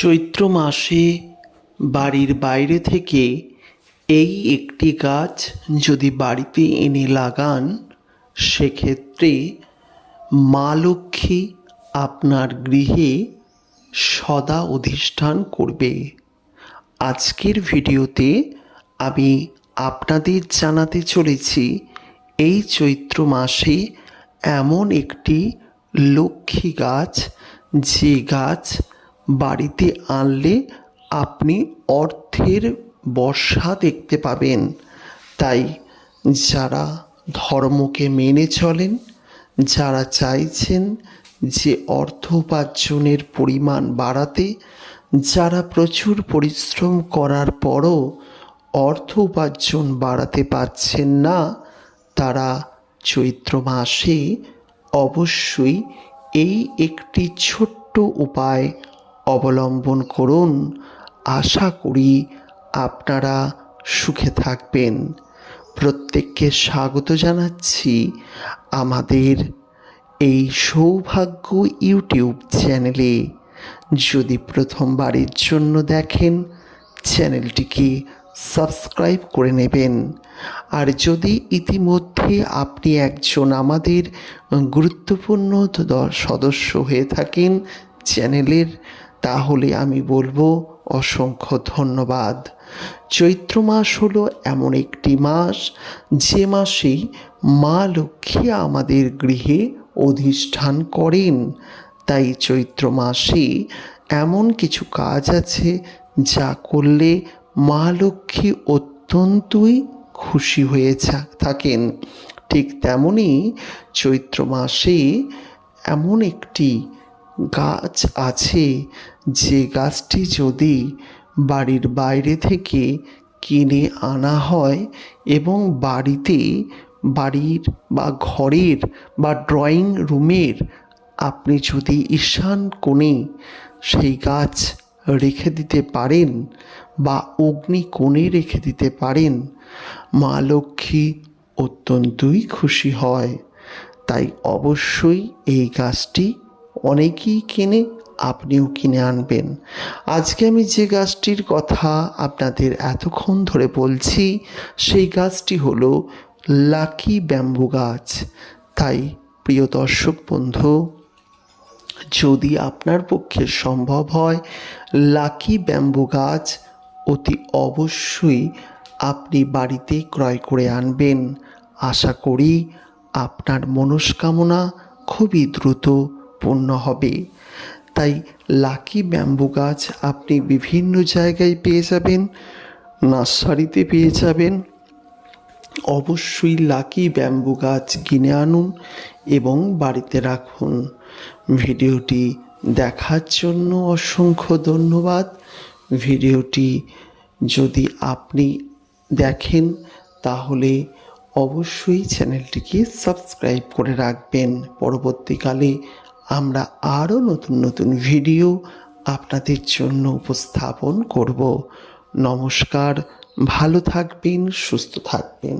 চৈত্র মাসে বাড়ির বাইরে থেকে এই একটি গাছ যদি বাড়িতে এনে লাগান, সেক্ষেত্রে মা লক্ষ্মী আপনার গৃহে সদা অধিষ্ঠান করবে। আজকের ভিডিওতে আমি আপনাদের জানাতে চলেছি, এই চৈত্র মাসে এমন একটি লক্ষ্মী গাছ, যে গাছ বাড়িতে আনলে আপনি অর্থের বর্ষা দেখতে পাবেন। তাই যারা ধর্মকে মেনে চলেন, যারা চাইছেন যে অর্থ উপার্জনের পরিমাণ বাড়াতে, যারা প্রচুর পরিশ্রম করার পরও অর্থ উপার্জন বাড়াতে পারছেন না, তারা চৈত্র মাসে অবশ্যই এই একটি ছোট্ট উপায় অবলম্বন করুন। আশা করি আপনারা সুখে থাকবেন। প্রত্যেককে স্বাগত জানাচ্ছি আমাদের এই সৌভাগ্য ইউটিউব চ্যানেলে। যদি প্রথমবারের জন্য দেখেন, চ্যানেলটিকে সাবস্ক্রাইব করে নেবেন। আর যদি ইতিমধ্যে আপনি একজন আমাদের গুরুত্বপূর্ণ সদস্য হয়ে থাকেন চ্যানেলের তাহলে আমি বলব অসংখ্য ধন্যবাদ। চৈত্র মাস হলো এমন একটি মাস, যে মাসেই মা লক্ষ্মী আমাদের গৃহে অধিষ্ঠান করেন। তাই চৈত্র মাসে এমন কিছু কাজ আছে, যা করলে মা লক্ষ্মী অত্যন্তই খুশি হয়ে থাকেন। ঠিক তেমনই চৈত্র মাসে এমন একটি গাছ আছে, যে গাছটি যদি বাড়ির বাইরে থেকে কিনে আনা হয় এবং বাড়িতে বাড়ির বা ঘরের বা ড্রয়িং রুমের আপনি যদি ঈশান কোণে সেই গাছ রেখে দিতে পারেন বা অগ্নি কোণে রেখে দিতে পারেন, মা লক্ষ্মী অত্যন্তই খুশি হয়। তাই অবশ্যই এই গাছটি অনেকেই কেনে, আপনিও কিনে আনবেন। আজকে আমি যে গাছটির কথা আপনাদের এতক্ষণ ধরে বলছি, সেই গাছটি হলো লাকি ব্যাম্বু গাছ। তাই প্রিয় দর্শক বন্ধু, যদি আপনার পক্ষে সম্ভব হয়, লাকি ব্যাম্বু গাছ অতি অবশ্যই আপনি বাড়িতে ক্রয় করে আনবেন। আশা করি আপনার মনস্কামনা খুবই দ্রুত পূর্ণ হবে। তাই লাকি ব্যাম্বু গাছ আপনি বিভিন্ন জায়গায় পেয়ে যাবেন, নার্সারিতে পেয়ে যাবেন। অবশ্যই লাকি ব্যাম্বু গাছ কিনে আনুন এবং বাড়িতে রাখুন। ভিডিওটি দেখার জন্য অসংখ্য ধন্যবাদ। ভিডিওটি যদি আপনি দেখেন, তাহলে অবশ্যই চ্যানেলটিকে সাবস্ক্রাইব করে রাখবেন। পরবর্তীকালে আমরা আরও নতুন নতুন ভিডিও আপনাদের জন্য উপস্থাপন করব। নমস্কার ভালো থাকবেন সুস্থ থাকবেন।